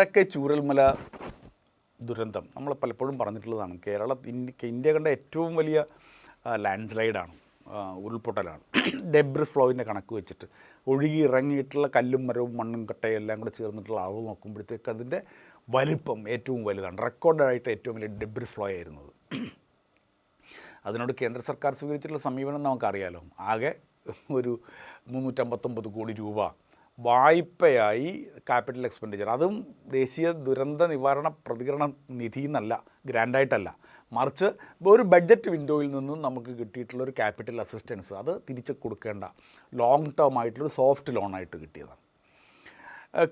പണ്ടൊക്കെ ചൂരൽമല ദുരന്തം. നമ്മൾ പലപ്പോഴും പറഞ്ഞിട്ടുള്ളതാണ്. കേരള ഇന്ത്യ കണ്ട ഏറ്റവും വലിയ ലാൻഡ് സ്ലൈഡാണ് ഉരുൾപൊട്ടലാണ്. ഡെബ്രിസ് ഫ്ലോവിന്റെ കണക്ക് വെച്ചിട്ട്. ഒഴുകി ഇറങ്ങിയിട്ടുള്ള കല്ലും മരവും മണ്ണും കട്ടയും എല്ലാം കൂടെ ചേർന്നിട്ടുള്ള അളവ് നോക്കുമ്പോഴത്തേക്ക് അതിന്റെ വലിപ്പം ഏറ്റവും വലുതാണ്. റെക്കോർഡായിട്ട് ഏറ്റവും വലിയ ഡെബ്രിസ് ഫ്ലോ ആയിരുന്നത് അതിനോട് കേന്ദ്ര സർക്കാർ സ്വീകരിച്ചിട്ടുള്ള സമീപനം നമുക്കറിയാലോ. ആകെ ഒരു മുന്നൂറ്റമ്പത്തൊമ്പത് കോടി രൂപ വായ്പയായി ക്യാപിറ്റൽ എക്സ്പെൻഡിച്ചർ അതും ദേശീയ ദുരന്ത നിവാരണ പ്രതികരണ നിധി എന്നല്ല ഗ്രാൻഡായിട്ടല്ല മറിച്ച് ഒരു ബഡ്ജറ്റ് വിൻഡോയിൽ നിന്നും നമുക്ക് കിട്ടിയിട്ടുള്ള ഒരു ക്യാപിറ്റൽ അസിസ്റ്റൻസ് അത് തിരിച്ച് കൊടുക്കേണ്ട ലോങ് ടേം ആയിട്ടുള്ളൊരു സോഫ്റ്റ് ലോണായിട്ട് കിട്ടിയതാണ്.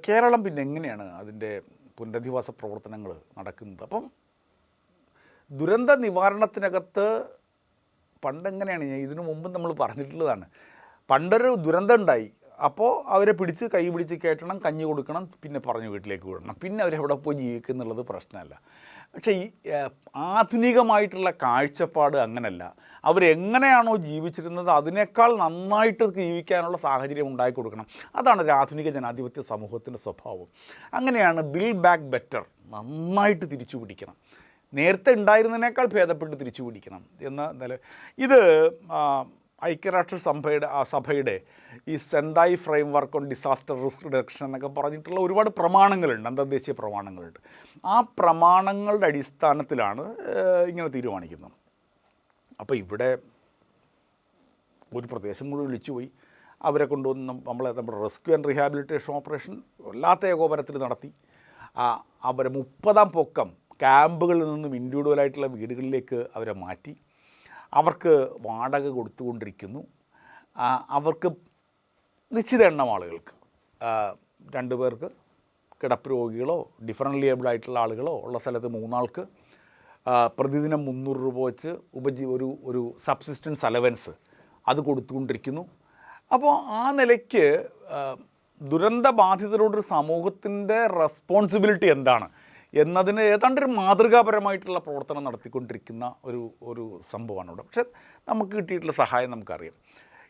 കേരളം പിന്നെ എങ്ങനെയാണ് അതിന്റെ പുനരധിവാസ പ്രവർത്തനങ്ങൾ നടക്കുന്നത്? അപ്പം ദുരന്ത നിവാരണത്തിനകത്ത് പണ്ടെങ്ങനെയാണ് ഇതിനു മുമ്പ് നമ്മൾ പറഞ്ഞിട്ടുള്ളതാണ്. പണ്ടൊരു ദുരന്തം ഉണ്ടായി അപ്പോൾ അവരെ പിടിച്ച് കൈ പിടിച്ച് കയറ്റണം കഞ്ഞി കൊടുക്കണം പിന്നെ പറഞ്ഞ് വീട്ടിലേക്ക് വിടണം. പിന്നെ അവരെവിടെ പോയി ജീവിക്കുക എന്നുള്ളത് പ്രശ്നമല്ല. പക്ഷേ ഈ ആധുനികമായിട്ടുള്ള കാഴ്ചപ്പാട് അങ്ങനല്ല. അവരെങ്ങനെയാണോ ജീവിച്ചിരുന്നത് അതിനേക്കാൾ നന്നായിട്ട് ജീവിക്കാനുള്ള സാഹചര്യം ഉണ്ടാക്കി കൊടുക്കണം. അതാണ് ഒരു ആധുനിക ജനാധിപത്യ സമൂഹത്തിന്റെ സ്വഭാവം. അങ്ങനെയാണ് ബിൽ ബാക്ക് ബെറ്റർ നന്നായിട്ട് തിരിച്ചു പിടിക്കണം. നേരത്തെ ഉണ്ടായിരുന്നതിനേക്കാൾ ഭേദപ്പെട്ട് തിരിച്ചു പിടിക്കണം എന്ന നില. ഇത് ഐക്യരാഷ്ട്ര സഭയുടെ ഈ Sendai framework on disaster risk reduction എന്നൊക്കെ പറഞ്ഞിട്ടുള്ള ഒരുപാട് പ്രമാണങ്ങളുണ്ട് അന്തർദേശീയ പ്രമാണങ്ങളുണ്ട്. ആ പ്രമാണങ്ങളുടെ അടിസ്ഥാനത്തിലാണ് ഇങ്ങനെ തീരുമാനിക്കുന്നത്. അപ്പോൾ ഇവിടെ ഒരു പ്രദേശം മുഴുവൻ വിളിച്ചുപോയി അവരെ കൊണ്ടുവന്ന് നമ്മളെ നമ്മുടെ റെസ്ക്യൂ ആൻഡ് റീഹാബിലിറ്റേഷൻ ഓപ്പറേഷൻ വല്ലാത്ത ഏകോപനത്തിൽ നടത്തി. അവരെ മുപ്പതാം പൊക്കം ക്യാമ്പുകളിൽ നിന്നും ഇൻഡിവിജ്വലായിട്ടുള്ള വീടുകളിലേക്ക് അവരെ മാറ്റി. അവർക്ക് വാടക കൊടുത്തുകൊണ്ടിരിക്കുന്നു. അവർക്ക് നിശ്ചിത എണ്ണം ആളുകൾക്ക് രണ്ട് പേർക്ക് കിടപ്പ് രോഗികളോ ഡിഫറന്റ് ലിയബിളായിട്ടുള്ള ആളുകളോ ഉള്ള സ്ഥലത്ത് മൂന്നാൾക്ക് പ്രതിദിനം മുന്നൂറ് രൂപ വെച്ച് ഉപജീ ഒരു ഒരു സബ്സിസ്റ്റൻസ് അലവൻസ് അത് കൊടുത്തുകൊണ്ടിരിക്കുന്നു. അപ്പോൾ ആ നിലയ്ക്ക് ദുരന്ത ദുരന്തബാധിതരോടൊരു സമൂഹത്തിന്റെ റെസ്പോൺസിബിലിറ്റി എന്താണ്? എന്നതിന് ഏതാണ്ട് ഒരു മാതൃകാപരമായിട്ടുള്ള പ്രവർത്തനം നടത്തിക്കൊണ്ടിരിക്കുന്ന ഒരു ഒരു സംഭവമാണ് ഇവിടെ. പക്ഷെ നമുക്ക് കിട്ടിയിട്ടുള്ള സഹായം നമുക്കറിയാം.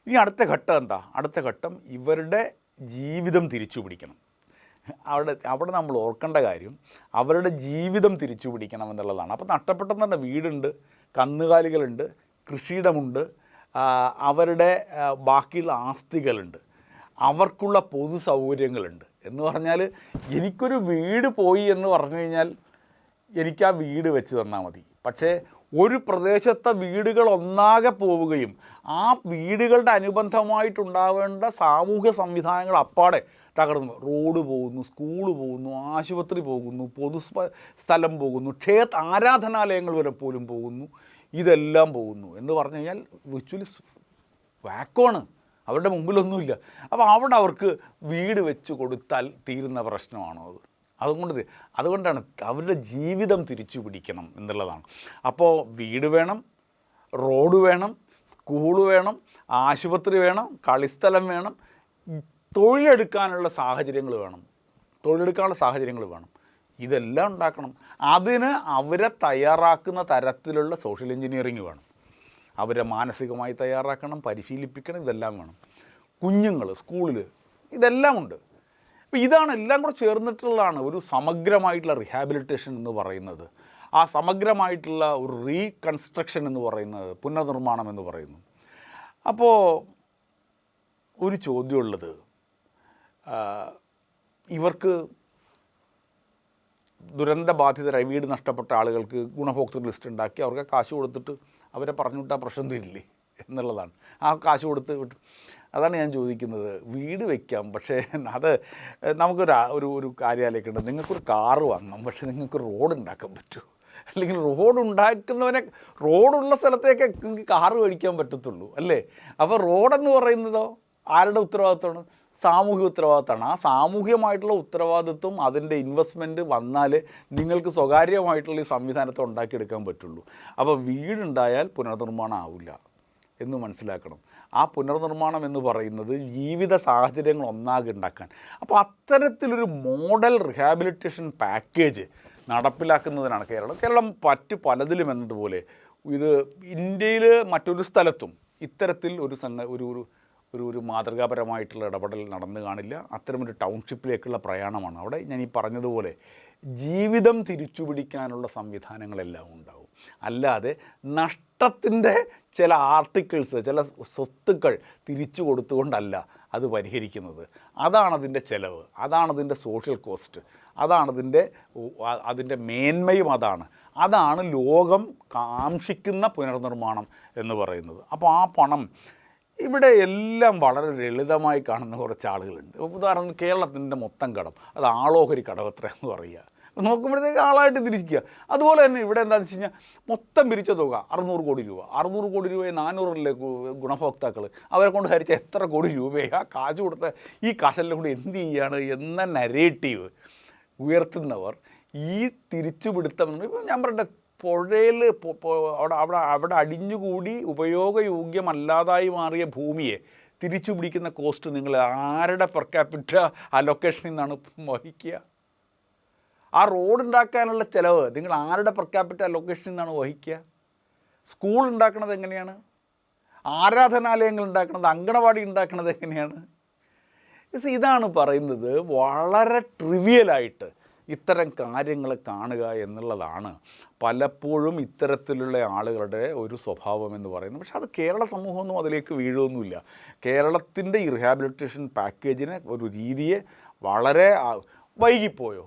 ഇനി അടുത്ത ഘട്ടം എന്താ? അടുത്ത ഘട്ടം ഇവരുടെ ജീവിതം തിരിച്ചു പിടിക്കണം അവിടെ അവിടെ നമ്മൾ ഓർക്കേണ്ട കാര്യം അവരുടെ ജീവിതം തിരിച്ചു പിടിക്കണം എന്നുള്ളതാണ്. അപ്പോൾ നഷ്ടപ്പെട്ടെന്ന് പറഞ്ഞാൽ വീടുണ്ട് കന്നുകാലികളുണ്ട് കൃഷിയിടമുണ്ട് അവരുടെ ബാക്കിയുള്ള ആസ്തികളുണ്ട്. അവർക്കുള്ള പൊതു സൗകര്യങ്ങളുണ്ട് എന്ന് പറഞ്ഞാൽ എനിക്കൊരു വീട് പോയി എന്ന് പറഞ്ഞു കഴിഞ്ഞാൽ എനിക്ക് ആ വീട് വെച്ച് തന്നാൽ മതി. പക്ഷേ ഒരു പ്രദേശത്തെ വീടുകൾ ഒന്നാകെ പോവുകയും ആ വീടുകളുടെ അനുബന്ധമായിട്ടുണ്ടാവേണ്ട സാമൂഹ്യ സംവിധാനങ്ങൾ അപ്പാടെ തകർന്നു. റോഡ് പോകുന്നു സ്കൂൾ പോകുന്നു ആശുപത്രി പോകുന്നു പൊതു സ്ഥലം പോകുന്നു ക്ഷേത്ര ആരാധനാലയങ്ങൾ വരെ പോലും പോകുന്നു. ഇതെല്ലാം പോകുന്നു. എന്ന് പറഞ്ഞു കഴിഞ്ഞാൽ വിച്വലി വാക്കോണ്. അവരുടെ മുമ്പിലൊന്നുമില്ല. അപ്പോൾ അവിടെ അവർക്ക് വീട് വെച്ച് കൊടുത്താൽ തീരുന്ന പ്രശ്നമാണോ അത്? അതുകൊണ്ട് അതുകൊണ്ടാണ് അവരുടെ ജീവിതം തിരിച്ചു പിടിക്കണം എന്നുള്ളതാണ്. അപ്പോൾ വീട് വേണം റോഡ് വേണം സ്കൂൾ വേണം ആശുപത്രി വേണം കളിസ്ഥലം വേണം തൊഴിലെടുക്കാനുള്ള സാഹചര്യങ്ങൾ വേണം. തൊഴിലെടുക്കാനുള്ള സാഹചര്യങ്ങൾ വേണം. ഇതെല്ലാം ഉണ്ടാക്കണം. അതിന് അവരെ തയ്യാറാക്കുന്ന തരത്തിലുള്ള സോഷ്യൽ എഞ്ചിനീയറിങ് വേണം. അവരെ മാനസികമായി തയ്യാറാക്കണം പരിശീലിപ്പിക്കണം ഇതെല്ലാം വേണം. കുഞ്ഞുങ്ങൾ സ്കൂളിൽ ഇതെല്ലാം ഉണ്ട്. അപ്പോൾ ഇതാണ് എല്ലാം കൂടെ ചേർന്നിട്ടുള്ളതാണ് ഒരു സമഗ്രമായിട്ടുള്ള റീഹാബിലിറ്റേഷൻ എന്ന് പറയുന്നത്. ആ സമഗ്രമായിട്ടുള്ള ഒരു റീകൺസ്ട്രക്ഷൻ എന്ന് പറയുന്നത് പുനർനിർമ്മാണം എന്ന് പറയുന്നു. അപ്പോൾ ഒരു ചോദ്യമുള്ളത് ഇവർക്ക് ദുരന്തബാധിതരായി വീട് നഷ്ടപ്പെട്ട ആളുകൾക്ക് ഗുണഭോക്തൃ ലിസ്റ്റ് ഉണ്ടാക്കി അവർക്ക് കാശ് കൊടുത്തിട്ട് അവരെ പറഞ്ഞു വിട്ടാൽ പ്രശ്നം തീരില്ലേ എന്നുള്ളതാണ്. ആ കാശ് കൊടുത്ത് വിട്ടു. അതാണ് ഞാൻ ചോദിക്കുന്നത്. വീട് വയ്ക്കാം പക്ഷേ അത് നമുക്കൊരു ഒരു ഒരു കാര്യാലേക്കുണ്ട് നിങ്ങൾക്കൊരു കാറ് വാങ്ങാം പക്ഷേ നിങ്ങൾക്ക് റോഡ് ഉണ്ടാക്കാൻ പറ്റൂ. അല്ലെങ്കിൽ റോഡ് ഉണ്ടാക്കുന്നവനെ റോഡുള്ള സ്ഥലത്തേക്ക് നിങ്ങൾക്ക് കാറ് മേടിക്കാൻ പറ്റത്തുള്ളൂ അല്ലേ? അപ്പോൾ റോഡെന്ന് പറയുന്നതോ ആരുടെ ഉത്തരവാദിത്തമാണ് സാമൂഹ്യ ഉത്തരവാദിത്തമാണ്. ആ സാമൂഹികമായിട്ടുള്ള ഉത്തരവാദിത്വം അതിന്റെ ഇൻവെസ്റ്റ്മെന്റ് വന്നാൽ നിങ്ങൾക്ക് സ്വകാര്യമായിട്ടുള്ള ഈ സംവിധാനത്തെ ഉണ്ടാക്കിയെടുക്കാൻ പറ്റുള്ളൂ. അപ്പോൾ വീടുണ്ടായാൽ പുനർനിർമ്മാണം ആവില്ല എന്ന് മനസ്സിലാക്കണം. ആ പുനർനിർമ്മാണം എന്ന് പറയുന്നത് ജീവിത സാഹചര്യങ്ങൾ ഒന്നാകെ ഉണ്ടാക്കാൻ. അപ്പോൾ അത്തരത്തിലൊരു മോഡൽ റിഹാബിലിറ്റേഷൻ പാക്കേജ് നടപ്പിലാക്കുന്നതിനാണ് കേരളം. കേരളം പറ്റ് പലതിലും എന്നതുപോലെ ഇത് ഇന്ത്യയിൽ മറ്റൊരു സ്ഥലത്തും ഇത്തരത്തിൽ ഒരു സംഘ ഒരു ഒരു ഒരു ഒരു മാതൃകാപരമായിട്ടുള്ള ഇടപെടൽ നടന്നു കാണില്ല. അത്തരമൊരു ടൗൺഷിപ്പിലേക്കുള്ള പ്രയാണമാണ്. അവിടെ ഞാൻ ഈ പറഞ്ഞതുപോലെ ജീവിതം തിരിച്ചു പിടിക്കാനുള്ള സംവിധാനങ്ങളെല്ലാം ഉണ്ടാവും. അല്ലാതെ നഷ്ടത്തിന്റെ ചില ആർട്ടിക്കിൾസ് ചില സ്വത്തുക്കൾ തിരിച്ചു കൊടുത്തുകൊണ്ടല്ല അത് പരിഹരിക്കുന്നത്. അതാണതിന്റെ ചിലവ് അതാണതിന്റെ സോഷ്യൽ കോസ്റ്റ് അതാണതിന്റെ അതിന്റെ മേന്മയും അതാണ്. അതാണ് ലോകം കാക്ഷിക്കുന്ന പുനർനിർമ്മാണം എന്ന് പറയുന്നത്. അപ്പോൾ ആ പണം ഇവിടെ എല്ലാം വളരെ ലളിതമായി കാണുന്ന കുറച്ച് ആളുകളുണ്ട്. ഉദാഹരണം കേരളത്തിന്റെ മൊത്തം കടം അത് ആളോഹരി കടവത്ര എന്ന് പറയുക. നോക്കുമ്പോഴത്തേക്ക് ആളായിട്ട് തിരിക്കുക. അതുപോലെ തന്നെ ഇവിടെ എന്താണെന്ന് വെച്ച് കഴിഞ്ഞാൽ മൊത്തം പിരിച്ച തുക അറുന്നൂറ് കോടി രൂപ. അറുന്നൂറ് കോടി രൂപയെ നാനൂറിലെ ഗുണഭോക്താക്കൾ അവരെ കൊണ്ട് ഹരിച്ച എത്ര കോടി രൂപയെ? ആ കാശ് കൊടുത്ത ഈ കാശെല്ലാം കൂടി എന്ത് ചെയ്യാണ്? എന്ന നരേറ്റീവ് ഉയർത്തുന്നവർ ഈ തിരിച്ചുപിടുത്തം ഇപ്പം ഞാൻ പറയട്ടെ പുഴയിൽ അവിടെ അവിടെ അവിടെ അടിഞ്ഞുകൂടി ഉപയോഗയോഗ്യമല്ലാതായി മാറിയ ഭൂമിയെ തിരിച്ചു പിടിക്കുന്ന കോസ്റ്റ് നിങ്ങൾ ആരുടെ പെർ ക്യാപിറ്റ അലൊക്കേഷനിൽ നിന്നാണ് വഹിക്കുക? ആ റോഡ് ഉണ്ടാക്കാനുള്ള ചിലവ് നിങ്ങൾ ആരുടെ പെർ ക്യാപിറ്റ അലൊക്കേഷനിൽ നിന്നാണ് വഹിക്കുക? സ്കൂൾ ഉണ്ടാക്കുന്നത് എങ്ങനെയാണ്? ആരാധനാലയങ്ങൾ ഉണ്ടാക്കുന്നത് അങ്കണവാടി ഉണ്ടാക്കുന്നത് എങ്ങനെയാണ്? ഇത് ഇതാണ് പറയുന്നത് വളരെ ട്രിവിയലായിട്ട് ഇത്തരം കാര്യങ്ങൾ കാണുക എന്നുള്ളതാണ് പലപ്പോഴും ഇത്തരത്തിലുള്ള ആളുകളുടെ ഒരു സ്വഭാവം എന്ന് പറയുന്നത്. പക്ഷേ അത് കേരള സമൂഹമൊന്നും അതിലേക്ക് വീഴുമൊന്നുമില്ല കേരളത്തിന്റെ ഈ റിഹാബിലിറ്റേഷൻ പാക്കേജിനെ ഒരു രീതിയെ വളരെ വൈകിപ്പോയോ?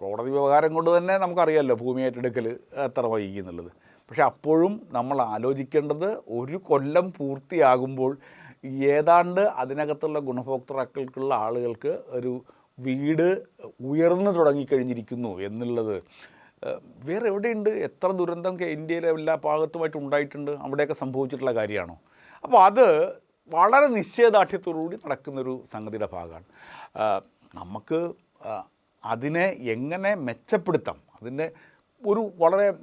കോടതി വ്യവഹാരം കൊണ്ട് തന്നെ നമുക്കറിയാമല്ലോ ഭൂമി ഏറ്റെടുക്കൽ എത്ര വൈകി എന്നുള്ളത്. പക്ഷെ അപ്പോഴും നമ്മൾ ആലോചിക്കേണ്ടത് ഒരു കൊല്ലം പൂർത്തിയാകുമ്പോൾ ഏതാണ്ട് അതിനകത്തുള്ള ഗുണഭോക്താക്കൾക്കുള്ള ആളുകൾക്ക് ഒരു വീട് ഉയർന്നു തുടങ്ങിക്കഴിഞ്ഞിരിക്കുന്നു എന്നുള്ളത്. വേറെ എവിടെയുണ്ട്? എത്ര ദുരന്തം ഇന്ത്യയിലെ എല്ലാ ഭാഗത്തുമായിട്ട് ഉണ്ടായിട്ടുണ്ട്? അവിടെയൊക്കെ സംഭവിച്ചിട്ടുള്ള കാര്യമാണോ? അപ്പോൾ അത് വളരെ നിശ്ചയദാർഢ്യത്തോടുകൂടി നടക്കുന്നൊരു സംഗതിയുടെ ഭാഗമാണ്. നമുക്ക് അതിനെ എങ്ങനെ മെച്ചപ്പെടുത്താം? അതിന്റെ ഒരു വളരെ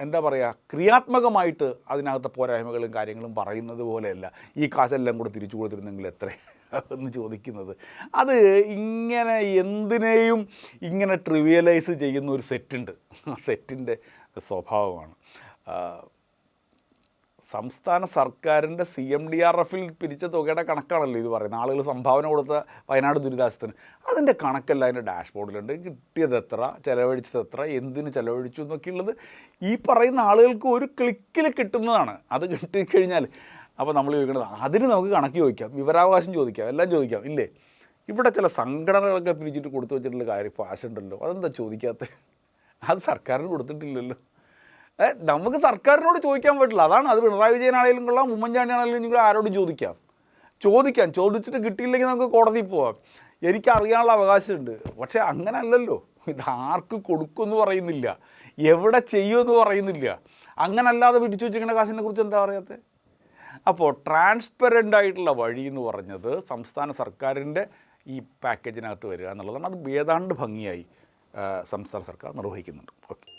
എന്താ പറയുക ക്രിയാത്മകമായിട്ട് അതിനകത്തെ പോരായ്മകളും കാര്യങ്ങളും പറയുന്നത് പോലെയല്ല. ഈ കാശെല്ലാം കൂടെ തിരിച്ചു കൊടുത്തിരുന്നെങ്കിൽ എത്ര എന്ന് ചോദിക്കുന്നത്. അത് ഇങ്ങനെ എന്തിനേയും ഇങ്ങനെ ട്രിവിയലൈസ് ചെയ്യുന്ന ഒരു സെറ്റുണ്ട് ആ സെറ്റിന്റെ സ്വഭാവമാണ്. സംസ്ഥാന സർക്കാരിന്റെ സി എം ഡി ആർ എഫിൽ പിരിച്ച തുകയുടെ കണക്കാണല്ലോ ഇത് പറയുന്നത്. ആളുകൾ സംഭാവന കൊടുത്ത വയനാട് ദുരിതാശ്വസത്തിന്. അതിന്റെ കണക്കല്ല അതിന്റെ ഡാഷ്ബോർഡിലുണ്ട്. കിട്ടിയത് എത്ര ചിലവഴിച്ചത് എത്ര എന്തിന് ചിലവഴിച്ചു എന്നൊക്കെയുള്ളത് ഈ പറയുന്ന ആളുകൾക്ക് ഒരു ക്ലിക്കിൽ കിട്ടുന്നതാണ്. അത് കിട്ടിക്കഴിഞ്ഞാൽ അപ്പോൾ നമ്മൾ ചോദിക്കുന്നത് അതിന് നമുക്ക് കണക്ക് ചോദിക്കാം. വിവരാവകാശം ചോദിക്കാം. എല്ലാം ചോദിക്കാം. ഇല്ലേ? ഇവിടെ ചില സംഘടനകളൊക്കെ പിരിച്ചിട്ട് കൊടുത്തു വെച്ചിട്ടുള്ള കാര്യം പാശുണ്ടല്ലോ അതെന്താ ചോദിക്കാത്തത്? അത് സർക്കാരിന് കൊടുത്തിട്ടില്ലല്ലോ. നമുക്ക് സർക്കാരിനോട് ചോദിക്കാൻ പറ്റില്ല. അതാണ് അത് പിണറായി വിജയനാണെങ്കിലും കൊള്ളാം ഉമ്മൻചാണ്ടി ആണെങ്കിലും നിങ്ങൾ ആരോട് ചോദിക്കാം. ചോദിക്കാം. ചോദിച്ചിട്ട് കിട്ടിയില്ലെങ്കിൽ നമുക്ക് കോടതിയിൽ പോവാം. എനിക്കറിയാനുള്ള അവകാശമുണ്ട്. പക്ഷേ അങ്ങനെ അല്ലല്ലോ ഇത് ആർക്ക് കൊടുക്കുമെന്ന് പറയുന്നില്ല. എവിടെ ചെയ്യുമെന്ന് പറയുന്നില്ല. അങ്ങനല്ലാതെ പിടിച്ചു വെച്ചിരിക്കുന്ന കാശിനെ കുറിച്ച് എന്താ പറയാത്തത് അപ്പോൾ ട്രാൻസ്പെറന്റ് ആയിട്ടുള്ള വഴി എന്ന് പറഞ്ഞത് സംസ്ഥാന സർക്കാരിന്റെ ഈ പാക്കേജിനകത്ത് വരിക എന്നുള്ളതാണ്. അത് ഏതാണ്ട് ഭംഗിയായി സംസ്ഥാന സർക്കാർ നിർവഹിക്കുന്നുണ്ട്. ഓക്കെ